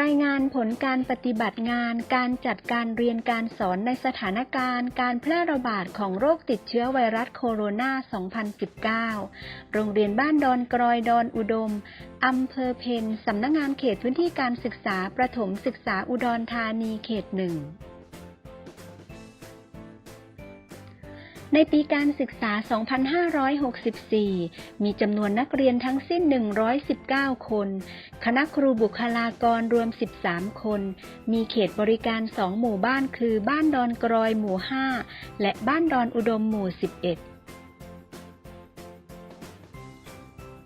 รายงานผลการปฏิบัติงาน การจัดการเรียนการสอนในสถานการณ์ การแพร่ระบาดของโรคติดเชื้อไวรัสโคโรนา 2019 โรงเรียนบ้านดอนกรอยดอนอุดม อำเภอเพนสำนักงงานเขตพื้นที่การศึกษาประถมศึกษาอุดรธานีเขตหนึ่ง ในปีการศึกษา 2564 มีจำนวนนักเรียนทั้งสิ้น 119 คน คณะครูบุคลากรรวม 13 คน มีเขตบริการ 2 หมู่บ้านคือบ้านดอนกรอยหมู่ 5 และบ้านดอนอุดมหมู่ 11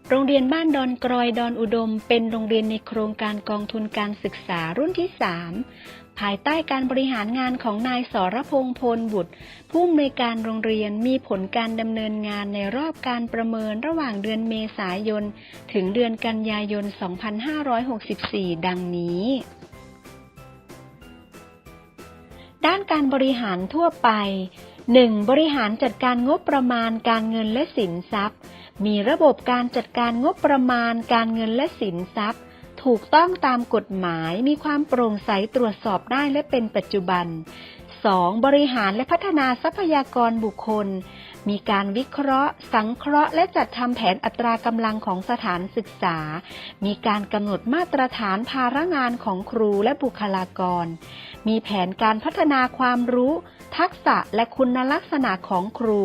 โรงเรียนบ้านดอนกรอยดอนอุดม เป็นโรงเรียนในโครงการกองทุนการศึกษารุ่นที่ 3 ภายใต้การบริหารงานของนายสรพงษ์พลบุตร ผู้อำนวยการโรงเรียนมีผลการดำเนินงานในรอบการประเมินระหว่างเดือนเมษายน ถึงเดือนกันยายน 2564 ดังนี้ ด้านการบริหารทั่วไป 1. บริหารจัดการงบประมาณการเงินและสินทรัพย์ มีระบบการจัดการงบประมาณการเงินและสินทรัพย์ ถูกต้องตามกฎหมายมีความโปร่งใสตรวจสอบได้และเป็นปัจจุบัน 2. บริหารและพัฒนาทรัพยากรบุคคล มีการวิเคราะห์ สังเคราะห์ และจัดทำแผนอัตรากำลังของสถานศึกษา มีการกำหนดมาตรฐานภาระงานของครูและบุคลากร มีแผนการพัฒนาความรู้ ทักษะและคุณลักษณะของครู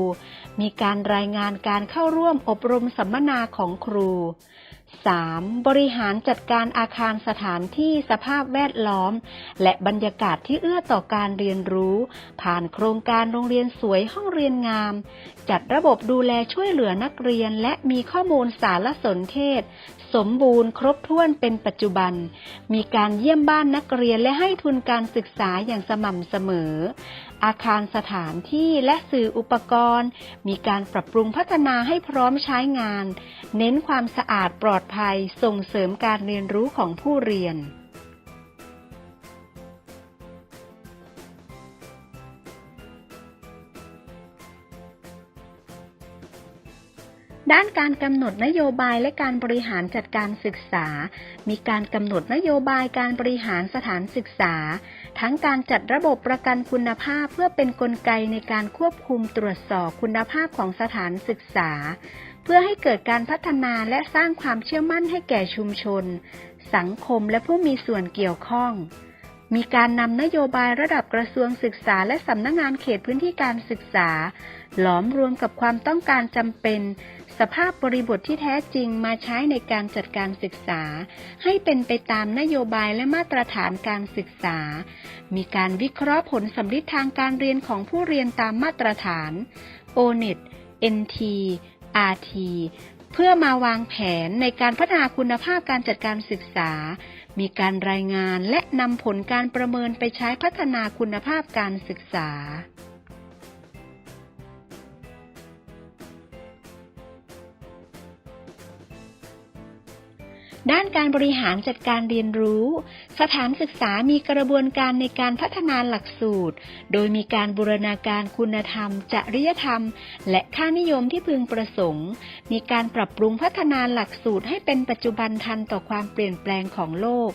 มีการรายงานการเข้าร่วมอบรมสัมมนาของครู 3. บริหารจัดการอาคารสถานที่สภาพแวดล้อม และบรรยากาศที่เอื้อต่อการเรียนรู้ ผ่านโครงการโรงเรียนสวยห้องเรียนงาม จัดระบบดูแลช่วยเหลือนักเรียนและมีข้อมูลสารสนเทศ สมบูรณ์ครบถ้วนเป็นปัจจุบัน มีการเยี่ยมบ้านนักเรียนและให้ทุนการศึกษาอย่างสม่ำเสมอ อาคารสถานที่และสื่ออุปกรณ์ มีการปรับปรุงพัฒนาให้พร้อมใช้งาน เน้นความสะอาดปลอดภัยส่งเสริมการเรียนรู้ของผู้เรียน ด้านการกำหนดนโยบายและการบริหารจัดการศึกษา มีการกำหนดนโยบายการบริหารสถานศึกษา ทั้งการจัดระบบประกันคุณภาพเพื่อเป็นนกลไกในการควบคุมตรวจสอบคุณภาพของสถานศึกษา เพื่อให้เกิดการพัฒนาและสร้างความเชื่อมั่นให้แก่ชุมชน สังคมและผู้มีส่วนเกี่ยวข้อง มีการนำนโยบายระดับกระทรวงศึกษาและสำนักงงานเขตพื้นที่การศึกษา หลอมรวมกับความต้องการจำเป็น สภาพบริบทที่แท้จริงมาใช้ในการจัดการศึกษา ให้เป็นไปตามนโยบายและมาตรฐานการศึกษา มีการวิเคราะห์ผลสำลิดทางการเรียนของผู้เรียนตามมาตรฐาน ONET NT RT เพื่อมาวางแผนในการพัฒนาคุณภาพการจัดการศึกษา มีการรายงานและนำผลการประเมินไปใช้พัฒนาคุณภาพการศึกษา ด้านการบริหารจัดการเรียนรู้ สถานศึกษามีกระบวนการในการพัฒนาหลักสูตร โดยมีการบูรณาการคุณธรรม จริยธรรม และค่านิยมที่พึงประสงค์ มีการปรับปรุงพัฒนาหลักสูตรให้เป็นปัจจุบันทันต่อความเปลี่ยนแปลงของโลก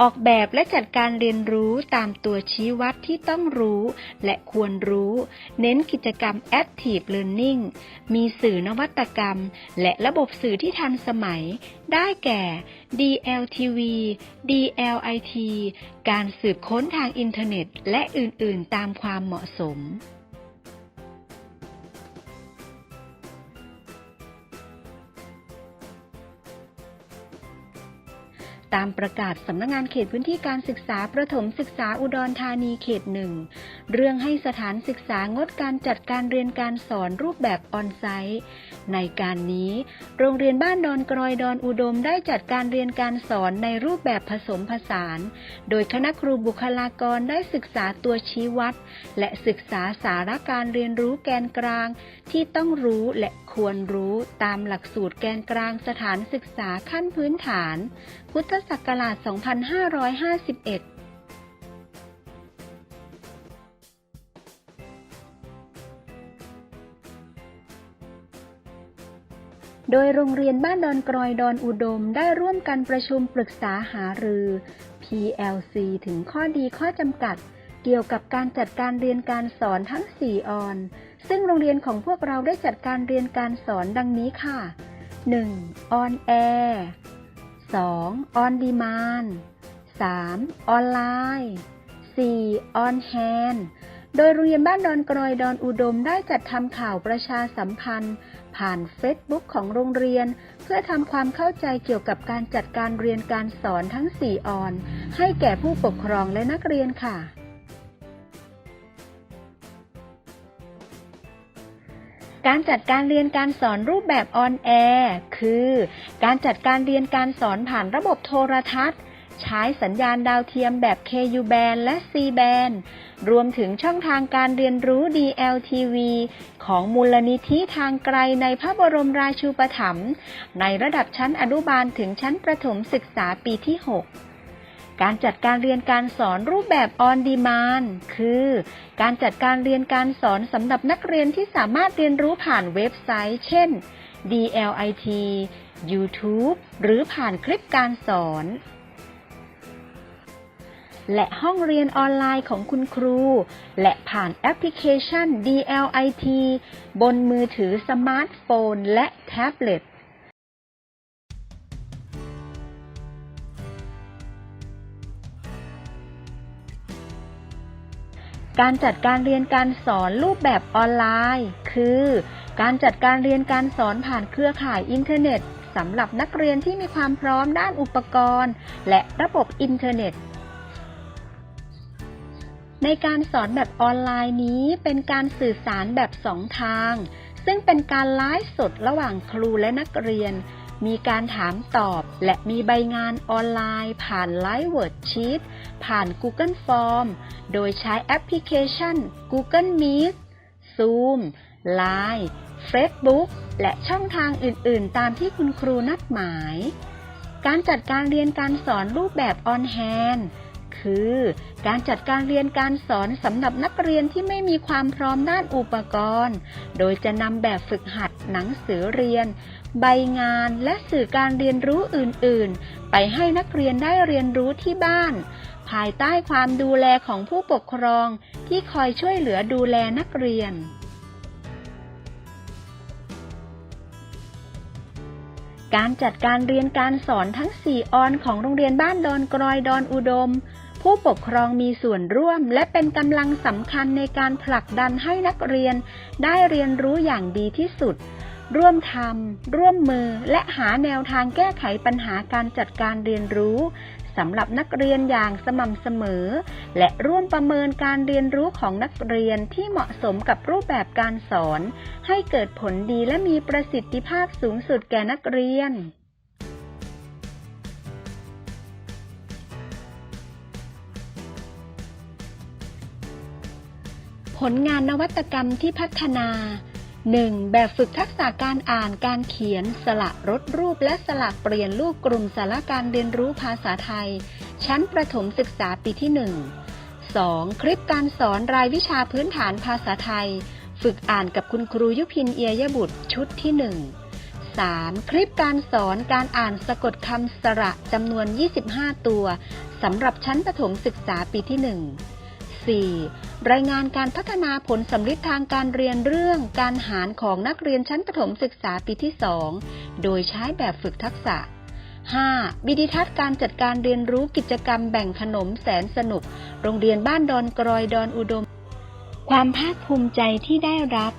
ออกแบบและจัดการเรียนรู้ตามตัวชี้วัดที่ต้องรู้ และควรรู้ เน้นกิจกรรม Active Learning มีสื่อนวัตกรรม และระบบสื่อที่ทันสมัย ได้แก่ DLTV DLIT การสืบค้นทางอินเทอร์เน็ต และอื่น ๆ ตามความเหมาะสม ตามประกาศสำนักงงานเขตพื้นที่การศึกษาประถมศึกษาอุดรธานีเขตหนึ่งเรื่องให้สถานศึกษางดการจัดการเรียนการสอนรูปแบบออนไซต์ ในการนี้ โรงเรียนบ้านดอนกรอยดอนอุดมได้จัดการเรียนการสอนในรูปแบบผสมผสาน โดยคณะครูบุคลากรได้ศึกษาตัวชี้วัด และศึกษาสาระการเรียนรู้แกนกลาง ที่ต้องรู้และควรรู้ตามหลักสูตรแกนกลางสถานศึกษาขั้นพื้นฐาน พุทธศักราช 2551โดยโรงเรียนบ้านดอนกรอยดอนอุดมได้ร่วมกันประชุมปรึกษาหารือ PLC ถึงข้อดีข้อจำกัด เกี่ยวกับการจัดการเรียนการสอนทั้ง 4 ออน ซึ่งโรงเรียนของพวกเราได้จัดการเรียนการสอนดังนี้ค่ะ 1. On Air 2. On Demand 3. ออนไลน์ 4. On Hand โดยโรงเรียนบ้านดอนกรอยดอนอุดมได้จัดทำข่าวประชาสัมพันธ์ ผ่านเฟซบุ๊กของโรงเรียน เพื่อทำความเข้าใจเกี่ยวกับการจัดการเรียนการสอนทั้ง 4 ออน ให้แก่ผู้ปกครองและนักเรียนค่ะ การจัดการเรียนการสอนรูปแบบออนแอร์คือ การจัดการเรียนการสอนผ่านระบบโทรทัศน์ ใช้สัญญาณดาวเทียมแบบ KU band และ C band รวมถึงช่องทางการเรียนรู้ DLTV ของมูลนิธิทางไกลในพระบรมราชูปถัมภ์ในระดับชั้นอนุบาลถึงชั้นประถมศึกษาปีที่ 6 การจัดการเรียนการสอนรูปแบบ on demand คือ การจัดการเรียนการสอนสำหรับนักเรียนที่สามารถเรียนรู้ผ่านเว็บไซต์ เช่น DLIT YouTube หรือผ่านคลิปการสอน และห้องเรียนออนไลน์ของคุณครู และผ่านแอปพลิเคชัน DLIT บนมือถือสมาร์ทโฟน และแท็บเล็ต การจัดการเรียนการสอนรูปแบบออนไลน์ คือ การจัดการเรียนการสอนผ่านเครือข่ายอินเทอร์เน็ตสำหรับนักเรียนที่มีความพร้อมด้านอุปกรณ์ และระบบอินเทอร์เน็ต ในการสอนแบบออนไลน์นี้เป็นการสื่อสารแบบสองทาง ซึ่งเป็นการไลฟ์สดระหว่างครูและนักเรียน มีการถามตอบและมีใบงานออนไลน์ ผ่านไลฟ์เวิร์ดชีตผ่าน Google Form โดยใช้แอปพลิเคชัน Google Meet Zoom Line Facebook และช่องทางอื่น ๆ ตามที่คุณครูนัดหมาย การจัดการเรียนการสอนรูปแบบ on hand คือ การจัดการเรียนการสอนสำหรับนักเรียนที่ไม่มีความพร้อมด้านอุปกรณ์ โดยจะนำแบบฝึกหัดหนังสือเรียน ใบงานและสื่อการเรียนรู้อื่น ๆ ไปให้นักเรียนได้เรียนรู้ที่บ้าน ภายใต้ความดูแลของผู้ปกครองที่คอยช่วยเหลือดูแลนักเรียนการจัดการเรียนการสอนทั้ง 4 ออนของโรงเรียนบ้านดอนกรอยดอนอุดม ผู้ปกครองมีส่วนร่วม และเป็นกำลังสำคัญในการผลักดันให้นักเรียน ได้เรียนรู้อย่างดีที่สุด ร่วมทำร่วมมือและหาแนวทางแก้ไขปัญหาการจัดการเรียนรู้สำหรับนักเรียนอย่างสม่ำเสมอ และร่วมประเมินการเรียนรู้ของนักเรียนที่เหมาะสมกับรูปแบบการสอน ให้เกิดผลดีและมีประสิทธิภาพสูงสุดแก่นักเรียน ลงานนวัตกรรมที่พัฒนา 1. แบบฝึกทักษะการอ่านการเขียน สละรถรูปและสลักเปลี่ยนรูปกลุ่มสาระการเรียนรู้ภาษาไทย ชั้นประถมศึกษาปีที่ 1 2. คลิปการสอนรายวิชาพื้นฐานภาษาไทย ฝึกอ่านกับคุณครูยุพินเอียยบุตรชุดที่ 1 3. คลิปการสอนการอ่านสะกดคำสระจำนวน 25 ตัวสำหรับชั้นประถมศึกษาปีที่ 1 4. รายงานการพัฒนาผลสำลิดทางการเรียนเรื่องการหารของนักเรียนชั้นประถมศึกษาปีที่ 2 โดยใช้แบบฝึกทักษะ 5. บิดิทัศน์การจัดการเรียนรู้กิจกรรมแบ่งขนมแสนสนุก โรงเรียนบ้านดอนกรอยดอนอุดม ความภาคภูมิใจที่ได้รับ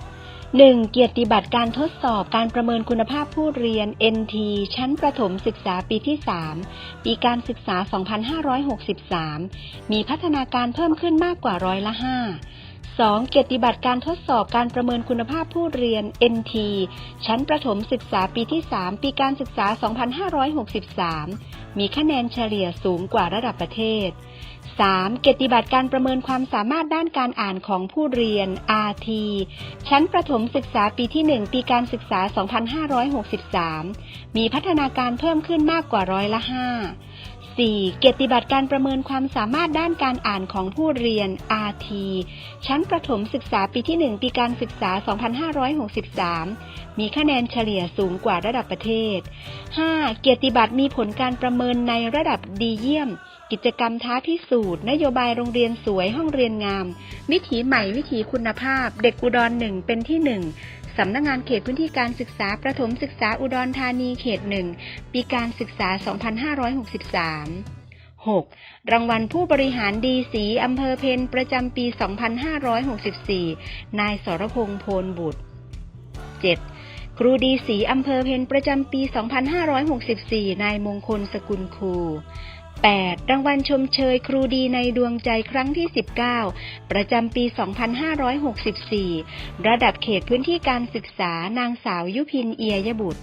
1. เกียรติบัตรการทดสอบการประเมินคุณภาพผู้เรียน NT ชั้นประถมศึกษาปีที่ 3 ปีการศึกษา 2563 มีพัฒนาการเพิ่มขึ้นมากกว่าร้อยละ 5 2. เกียรติบัตรการทดสอบการประเมินคุณภาพผู้เรียน NT ชั้นประถมศึกษาปีที่ 3 ปีการศึกษา 2563 มีคะแนนเฉลี่ยสูงกว่าระดับประเทศ 3. เกียรติบัตรการประเมินความสามารถด้านการอ่านของผู้เรียน RT ชั้นประถมศึกษาปีที่ 1 ปีการศึกษา 2563 มีพัฒนาการเพิ่มขึ้นมากกว่าร้อยละ 5 4. เกียรติบัตรการประเมินความสามารถด้านการอ่านของผู้เรียน RT ชั้นประถมศึกษาปีที่ 1 ปีการศึกษา 2563 มีคะแนนเฉลี่ยสูงกว่าระดับประเทศ 5. เกียรติบัตรมีผลการประเมินในระดับดีเยี่ยม กิจกรรมท้าพิสูจน์นโยบายโรงเรียนสวยห้องเรียนงาม วิถีใหม่วิถีคุณภาพ เด็กอุดรหนึ่งเป็นที่หนึ่งสำนักงานเขตพื้นที่การศึกษาประถมศึกษาอุดรธานีเขตหนึ่งปีการศึกษา 2563 6. รางวัลผู้บริหารดีสีอำเภอเพนประจำปี 2564 นายสรพงษ์โพลบุตร 7. ครูดีสีอำเภอเพนประจำปี 2564 นายมงคลสกุลครู 8. รางวัลชมเชยครูดีในดวงใจครั้งที่ 19 ประจำปี 2564 ระดับเขตพื้นที่การศึกษานางสาวยุพินเอียยบุตร